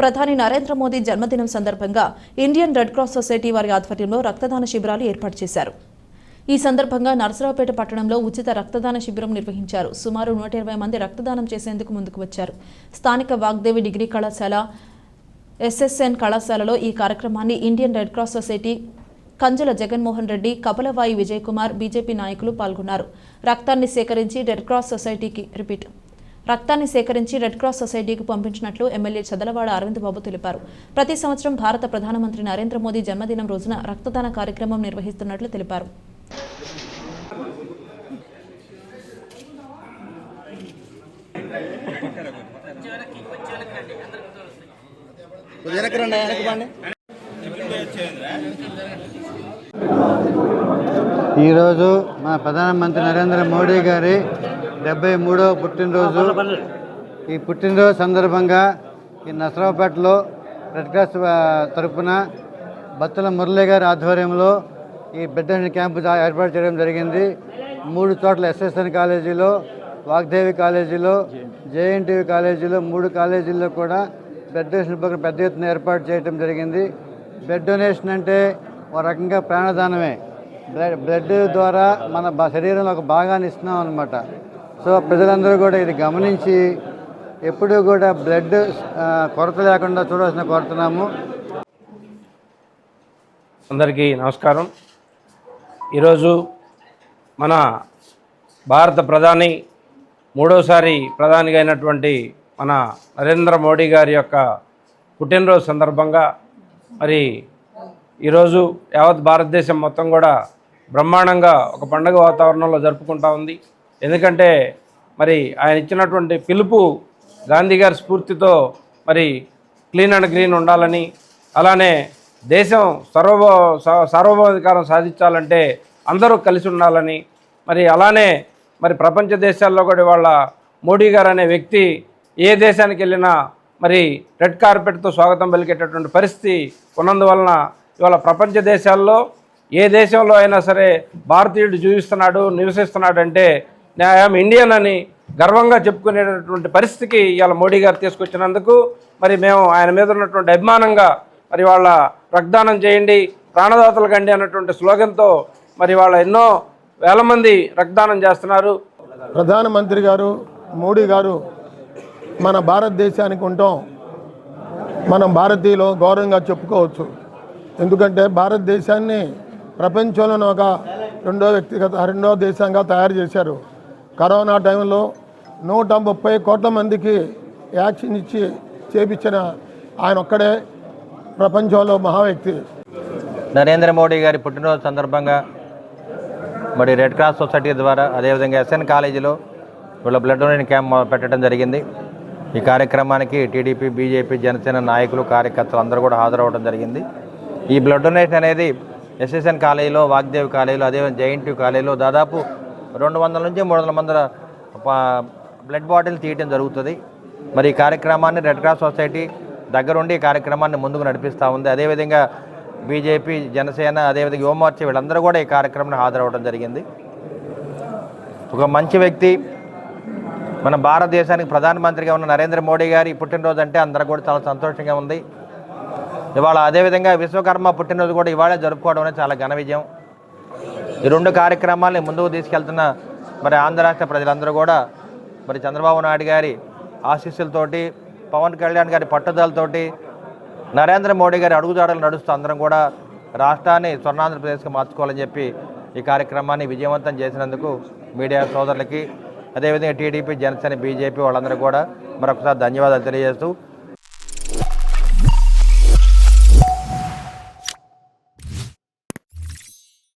ప్రధాని నరేంద్ర మోదీ జన్మదినం సందర్భంగా ఇండియన్ రెడ్ క్రాస్ సొసైటీ వారి ఆధ్వర్యంలో రక్తదాన శిబిరాలు ఏర్పాటు చేశారు. ఈ సందర్భంగా నరసరావుపేట పట్టణంలో ఉచిత రక్తదాన శిబిరం నిర్వహించారు. సుమారు నూట ఇరవై మంది రక్తదానం చేసేందుకు ముందుకు వచ్చారు. స్థానిక వాగ్దేవి డిగ్రీ కళాశాల ఎస్ఎస్ఎన్ కళాశాలలో ఈ కార్యక్రమాన్ని Indian red cross society Kanjala Jaganmohan Reddy Kapalavayi Vijay Kumar BJP నాయకులు పాల్గొన్నారు. రక్తాన్ని సేకరించి రెడ్ క్రాస్ సొసైటీకి రిపీట్ రక్తాన్ని సేకరించి రెడ్ క్రాస్ సొసైటీకి పంపించినట్లు ఎమ్మెల్యే చదలవాడ అరవింద్ బాబు తెలిపారు. ప్రతి సంవత్సరం భారత ప్రధానమంత్రి నరేంద్ర మోదీ జన్మదినం రోజున రక్తదాన కార్యక్రమం నిర్వహిస్తున్నట్లు తెలిపారు. ఈరోజు మా ప్రధానమంత్రి నరేంద్ర మోడీ గారి డెబ్బై మూడవ పుట్టినరోజు. ఈ పుట్టినరోజు సందర్భంగా ఈ నసరావుపేటలో రెడ్ క్రాస్ ఆ, తరపున బత్తుల మురళి గారి ఆధ్వర్యంలో ఈ బెడ్ అండ్ క్యాంపు ఏర్పాటు చేయడం జరిగింది. మూడు చోట్ల ఎస్ఎస్ఎన్ కాలేజీలో వాగ్దేవి కాలేజీలో జేఎన్టీవీ కాలేజీలో మూడు కాలేజీల్లో కూడా బ్లడ్ డొనేషన్ ప్రోగ్రాం పెద్ద ఎత్తున ఏర్పాటు చేయడం జరిగింది. బ్లడ్ డొనేషన్ అంటే ఒక రకంగా ప్రాణదానమే. బ్లడ్ బ్లడ్ ద్వారా మన శరీరంలో ఒక భాగాన్ని ఇస్తున్నాం అనమాట సో ప్రజలందరూ కూడా ఇది గమనించి ఎప్పుడూ కూడా బ్లడ్ కొరత లేకుండా చూడాల్సిన కోరుతున్నాము. అందరికీ నమస్కారం. ఈరోజు మన భారత ప్రధాని మూడోసారి ప్రధానిగా అయినటువంటి మన నరేంద్ర మోడీ గారి యొక్క పుట్టినరోజు సందర్భంగా మరి ఈరోజు యావత్ భారతదేశం మొత్తం కూడా బ్రహ్మాండంగా ఒక పండుగ వాతావరణంలో జరుపుకుంటా ఉంది. ఎందుకంటే మరి ఆయన ఇచ్చినటువంటి పిలుపు గాంధీ గారి స్ఫూర్తితో మరి క్లీన్ అండ్ గ్రీన్ ఉండాలని అలానే దేశం సర్వ స- సార్వభౌమాధికారం సాధించాలంటే అందరూ కలిసి ఉండాలని మరి అలానే మరి ప్రపంచ దేశాల్లో కూడా వాళ్ళ మోడీ గారు అనే వ్యక్తి ఏ దేశానికి వెళ్ళినా మరి రెడ్ కార్పెట్తో స్వాగతం పలికేటటువంటి పరిస్థితి ఉన్నందువలన ఇవాళ ప్రపంచ దేశాల్లో ఏ దేశంలో అయినా సరే భారతీయుడు జీవిస్తున్నాడు నివసిస్తున్నాడు అంటే ఐఎమ్ ఇండియన్ అని గర్వంగా చెప్పుకునేటటువంటి పరిస్థితికి ఇవాళ మోడీ గారు తీసుకొచ్చినందుకు మరి మేము ఆయన మీద ఉన్నటువంటి అభిమానంగా మరి వాళ్ళ రక్తదానం చేయండి ప్రాణదాతలు కండి అన్నటువంటి స్లోగన్తో మరి వాళ్ళ ఎన్నో వేల మంది రక్తదానం చేస్తున్నారు. ప్రధానమంత్రి గారు మోడీ గారు మన భారతదేశానికి ఉంటాం. మనం భారతీయులు గౌరవంగా చెప్పుకోవచ్చు. ఎందుకంటే భారతదేశాన్ని ప్రపంచంలోనే ఒక రెండో వ్యక్తిగత రెండో దేశంగా తయారు చేశారు. కరోనా టైంలో నూట ముప్పై కోట్ల మందికి యాక్సిన్ ఇచ్చి చేపించిన ఆయన ఒక్కడే ప్రపంచంలో మహా వ్యక్తి. నరేంద్ర మోడీ గారి పుట్టినరోజు సందర్భంగా మరి రెడ్ క్రాస్ సొసైటీ ద్వారా అదేవిధంగా ఎస్ఎన్ కాలేజీలో వీళ్ళ బ్లడ్ డొనేషన్ క్యాంప్ పెట్టడం జరిగింది. ఈ కార్యక్రమానికి టీడీపీ బీజేపీ జనసేన నాయకులు కార్యకర్తలు అందరూ కూడా హాజరవడం జరిగింది. ఈ బ్లడ్ డొనేషన్ అనేది ఎస్ఎస్ఎన్ కాలేజీలో వాగ్దేవి కాలేజీలో అదేవిధంగా జేఎన్టీ కాలేజీలో దాదాపు రెండు వందల నుంచి మూడు వందల మంది బ్లడ్ బాటిల్ తీయటం జరుగుతుంది. మరి ఈ కార్యక్రమాన్ని రెడ్ క్రాస్ సొసైటీ దగ్గరుండి ఈ కార్యక్రమాన్ని ముందుకు నడిపిస్తూ ఉంది. అదేవిధంగా బీజేపీ జనసేన అదేవిధంగా యువమోర్చా వీళ్ళందరూ కూడా ఈ కార్యక్రమానికి హాజరవడం జరిగింది. ఒక మంచి వ్యక్తి మన భారతదేశానికి ప్రధానమంత్రిగా ఉన్న నరేంద్ర మోడీ గారి పుట్టినరోజు అంటే అందరూ కూడా చాలా సంతోషంగా ఉంది. ఇవాళ అదేవిధంగా విశ్వకర్మ పుట్టినరోజు కూడా ఇవాళే జరుపుకోవడం అనేది చాలా ఘన విజయం. ఈ రెండు కార్యక్రమాలని ముందుకు తీసుకెళ్తున్న మరి ఆంధ్ర రాష్ట్ర ప్రజలందరూ కూడా మరి చంద్రబాబు నాయుడు గారి ఆశీస్సులతోటి పవన్ కళ్యాణ్ గారి పట్టుదలతోటి నరేంద్ర మోడీ గారి అడుగుజాడలు నడుస్తూ అందరం కూడా రాష్ట్రాన్ని స్వర్ణాంధ్రప్రదేశ్కి మార్చుకోవాలని చెప్పి ఈ కార్యక్రమాన్ని విజయవంతం చేసినందుకు మీడియా సోదరులకి అదేవిధంగా టీడీపీ జనసేన బీజేపీ వాళ్ళందరూ కూడా మరొకసారి ధన్యవాదాలు తెలియజేస్తూ